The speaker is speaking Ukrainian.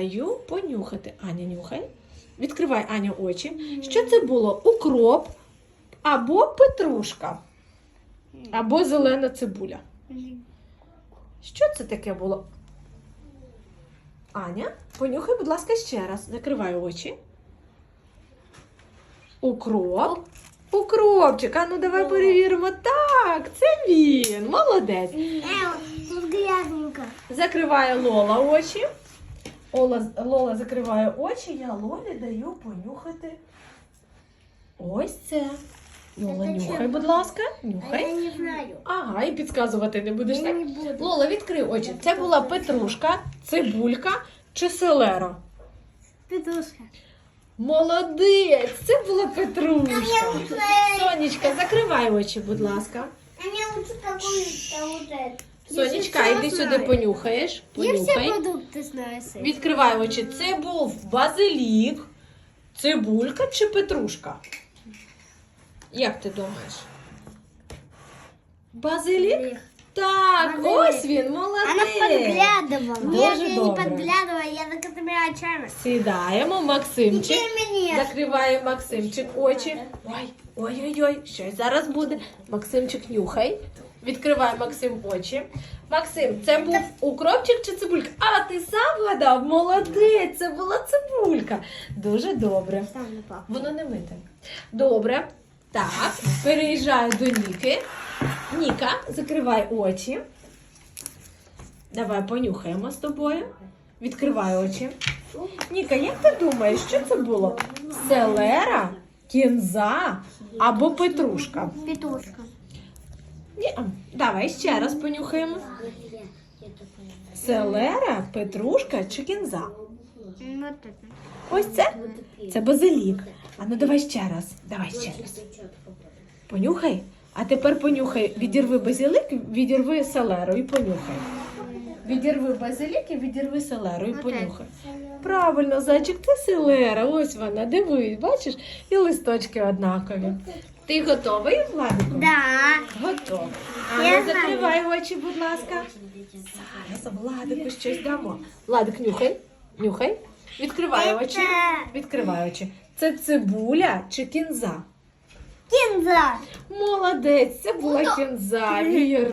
Даю понюхати. Аня, нюхай. Відкривай Аня очі. Що це було? Укроп або петрушка, або зелена цибуля. Що це таке було? Аня, понюхай, будь ласка, ще раз. Закривай очі. Укроп. Укропчик. А ну давай перевіримо. Так, це він. Молодець. Закриває Лола очі. Ола, Лола закриває очі, я Лолі даю понюхати. Ось це. Лола, Це нюхай, чим? будь ласка. А я Нюхай. не знаю. Ага, і підказувати не будеш Я так. не буду. Лола, відкрий очі. Це була петрушка, цибулька чи селера. Петушка. Молодець! Це була петрушка. Сонечка, закривай очі, будь ласка. а мне лучше какую-то вот эту. Сонечка, Я йди все сюди, знаю. понюхаєш. Я все Понюхай. продукты знаю. Сын. Відкривай очі. Це був базилік, цибулька чи петрушка? Як ти думаєш? Базилік? Так, Базилік. ось він, Она молодець. подглядывала. Дуже Нет, я не добре. подглядывала, я так отмеряю очами. Сідаємо, Максимчик. Теперь мне. Закриває Максимчик очі. Ой, ой-ой-ой, щось зараз буде. Максимчик нюхай. Відкриває Максим очі. Максим, це був укропчик чи цибулька? А, ти сам вгадав? Молодець, це була цибулька. Дуже добре. Воно не мите. Добре. Так, переїжджаю до Ніки. Ніка, закривай очі. Давай понюхаємо з тобою. Відкривай очі. Ніка, як ти думаєш, що це було? Селера, кінза або петрушка? Петушка. Давай ще раз понюхаємо. Селера, петрушка чи кінза? Ось це? Це базилік. А ну давай ще раз. Давай ще раз. Понюхай. А тепер понюхай. Відірви базилік, відірви селеру і понюхай. Відірви базилік і відірви селеру і понюхай. Правильно, зайчик, це селера. Ось вона, дивись, бачиш? І листочки однакові. Ти готовий, Владику? Да. Готовий. А Я ну закривай очі, будь ласка. Зараз Владику щось дамо. Владик, нюхай. Нюхай. Відкривай очі. Відкривай очі. Це цибуля чи кінза? Кінза. Молодець, це була кінза. Вірно.